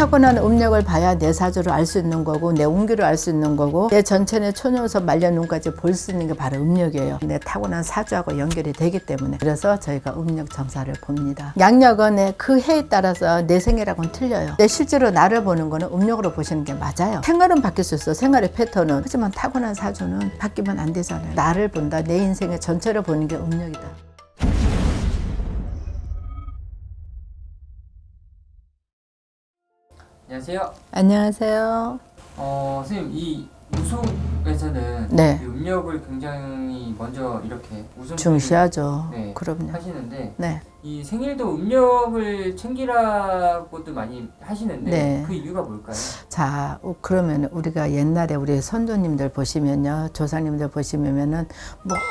타고난 음력을 봐야 내 사주를 알 수 있는 거고 내 운기를 알 수 있는 거고 내 전체의 초년서 말년운까지 볼 수 있는 게 바로 음력이에요. 내 타고난 사주하고 연결이 되기 때문에 그래서 저희가 음력 점사를 봅니다. 양력은 내그 해에 따라서 내 생애랑은 틀려요. 내 실제로 나를 보는 거는 음력으로 보시는 게 맞아요. 생활은 바뀔 수 있어. 생활의 패턴은 하지만 타고난 사주는 바뀌면 안 되잖아요. 나를 본다. 내 인생의 전체를 보는 게 음력이다. 안녕하세요. 안녕하세요. 어, 선생님 이 우송에서는 네. 이 음력을 굉장히 먼저 이렇게 우선 중시하죠. 네, 그럼요. 하시는데 네. 이 생일도 음력을 챙기라고도 많이 하시는데 네. 그 이유가 뭘까요? 자, 어, 그러면 우리가 옛날에 우리 선조님들 보시면요, 조상님들 보시면은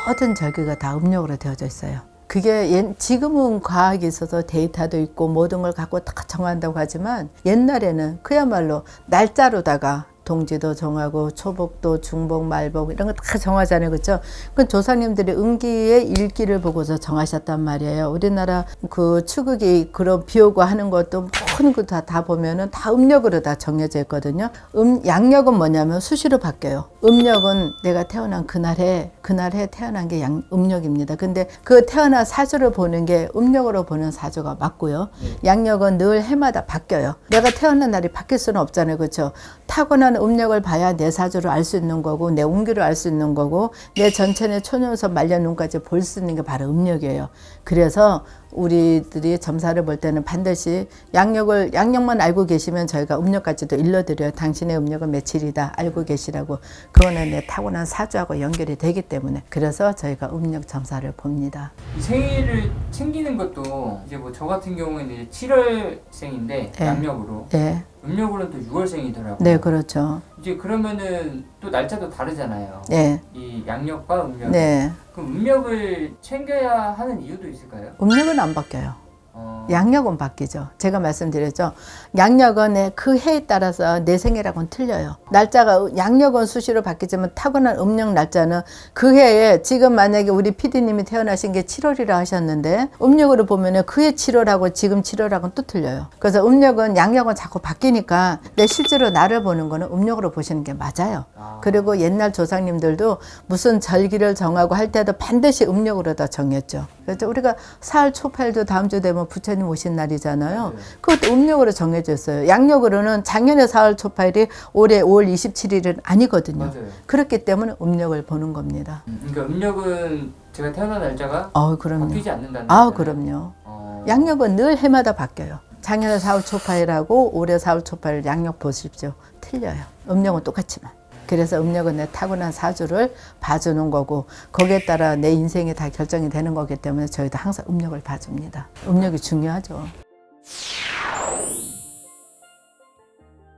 모든 절기가 다 음력으로 되어져 있어요. 그게 옛- 지금은 과학이 있어서 데이터도 있고 모든 걸 갖고 다 정한다고 하지만 옛날에는 그야말로 날짜로다가 동지도 정하고 초복도 중복 말복 이런 거 다 정하잖아요. 그렇죠 그 조상님들이 음기의 일기를 보고서 정하셨단 말이에요. 우리나라 그 추극이 그런 비오고 하는 것도 모든 거다 다 보면은 다 음력으로 다 정해져 있거든요. 음 양력은 뭐냐면 수시로 바뀌어요. 음력은 내가 태어난 그날에 그날에 태어난 게 양, 음력입니다. 근데 그 태어난 사주를 보는 게 음력으로 보는 사주가 맞고요. 양력은 늘 해마다 바뀌어요. 내가 태어난 날이 바뀔 수는 없잖아요. 그렇죠? 타고난 음력을 봐야 내 사주를 알 수 있는 거고 내 운기를 알 수 있는 거고 내 전체의 초년서 말년운까지 볼 수 있는 게 바로 음력이에요. 그래서 우리들이 점사를 볼 때는 반드시 양력을 양력만 알고 계시면 저희가 음력까지도 일러드려요. 당신의 음력은 며칠이다 알고 계시라고 그거는 내 타고난 사주하고 연결이 되기 때문에 그래서 저희가 음력 점사를 봅니다. 이 생일을 챙기는 것도 이제 뭐 저 같은 경우에는 이제 7월생인데 네. 양력으로 네, 음력으로는 또 6월생이더라고요. 네 그렇죠. 이제 그러면은 또 날짜도 다르잖아요. 네, 이 양력과 음력. 네 그럼 음력을 챙겨야 하는 이유도 있을까요? 음력은 안 바뀌어요. 어, 양력은 바뀌죠. 제가 말씀드렸죠. 양력은 내그 해에 따라서 내 생애랑은 틀려요. 날짜가 양력은 수시로 바뀌지만 타고난 음력 날짜는 그 해에 지금 만약에 우리 PD님이 태어나신 게 7월이라 하셨는데 음력으로 보면은 그해 7월하고 지금 7월하고는 또 틀려요. 그래서 음력은 양력은 자꾸 바뀌니까 내 실제로 나를 보는 거는 음력으로 보시는 게 맞아요. 아. 그리고 옛날 조상님들도 무슨 절기를 정하고 할 때도 반드시 음력으로 다 정했죠. 그래서 우리가 사흘 초팔도 다음 주 되면 부처님 오신 날이잖아요. 네. 그것도 음력으로 정해졌어요. 양력으로는 작년에 사흘 초팔이 올해 5월 27일은 아니거든요. 맞아요. 그렇기 때문에 음력을 보는 겁니다. 음, 그러니까 음력은 제가 태어난 날짜가 어, 그럼요. 바뀌지 않는다는 아. 그럼요. 어, 양력은 늘 해마다 바뀌어요. 작년에 4월 초파일하고 올해 4월 초파일 양력 보십시오. 틀려요. 음력은 똑같지만. 그래서 음력은 내 타고난 사주를 봐주는 거고 거기에 따라 내 인생이 다 결정이 되는 거기 때문에 저희도 항상 음력을 봐줍니다. 음력이 중요하죠.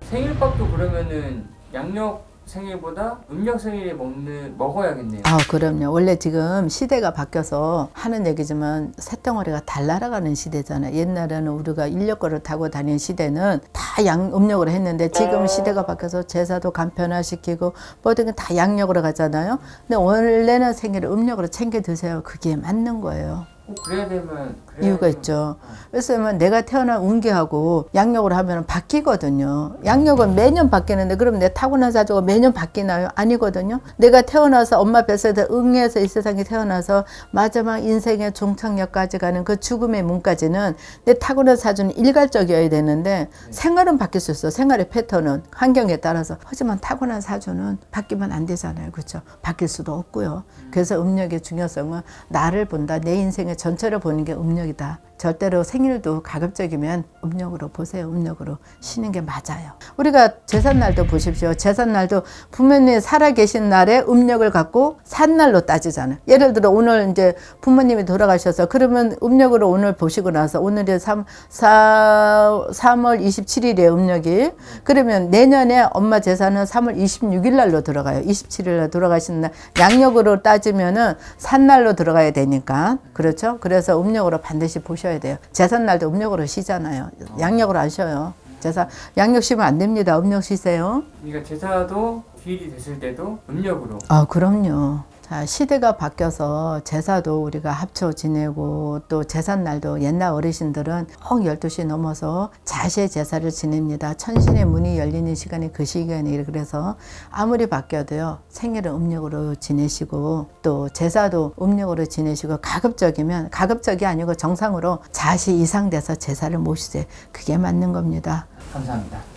생일밥도 그러면은 양력 생일보다 음력 생일에 먹는 먹어야겠네요. 아, 그럼요. 원래 지금 시대가 바뀌어서 하는 얘기지만 새덩어리가 달 날아가는 시대잖아요. 옛날에는 우리가 인력거를 타고 다닌 시대는 다 양, 음력으로 했는데 지금 시대가 바뀌어서 제사도 간편화시키고 모든 게 다 양력으로 가잖아요. 근데 원래는 생일을 음력으로 챙겨 드세요. 그게 맞는 거예요. 꼭 그래야 되면 이유가 있죠. 그래서 내가 태어난 운기하고 양력으로 하면 바뀌거든요. 양력은 매년 바뀌는데 그럼 내 타고난 사주가 매년 바뀌나요? 아니거든요. 내가 태어나서 엄마 뱃속에 응해서 이 세상에 태어나서 마지막 인생의 종착역까지 가는 그 죽음의 문까지는 내 타고난 사주는 일괄적이어야 되는데 생활은 바뀔 수 있어. 생활의 패턴은 환경에 따라서. 하지만 타고난 사주는 바뀌면 안 되잖아요. 그렇죠? 바뀔 수도 없고요. 그래서 음력의 중요성은 나를 본다. 내 인생의 전체를 보는 게 음력 이다. 절대로 생일도 가급적이면 음력으로 보세요. 음력으로 쉬는 게 맞아요. 우리가 제삿날도 보십시오. 제삿날도 부모님이 살아계신 날에 음력을 갖고 산날로 따지잖아요. 예를 들어 오늘 이제 부모님이 돌아가셔서 그러면 음력으로 오늘 보시고 나서 오늘이 3, 4, 3월 27일에 음력이 그러면 내년에 엄마 제사는 3월 26일 날로 들어가요. 27일 날 돌아가신 날 양력으로 따지면은 산날로 들어가야 되니까 그렇죠. 그래서 음력으로 반드시 보셔야 돼요. 제삿날도 음력으로 쉬잖아요. 양력으로 안 쉬어요. 제사 양력 쉬면 안 됩니다. 음력 쉬세요. 그러니까 제사도 기일이 됐을 때도 음력으로. 아 그럼요. 자, 시대가 바뀌어서 제사도 우리가 합쳐 지내고 또 제삿날도 옛날 어르신들은 꼭 12시 넘어서 자세 제사를 지냅니다. 천신의 문이 열리는 시간이 그 시간이에요. 그래서 아무리 바뀌어도요. 생일은 음력으로 지내시고 또 제사도 음력으로 지내시고 가급적이면 가급적이 아니고 정상으로 자시 이상 돼서 제사를 모시세요. 그게 맞는 겁니다. 감사합니다.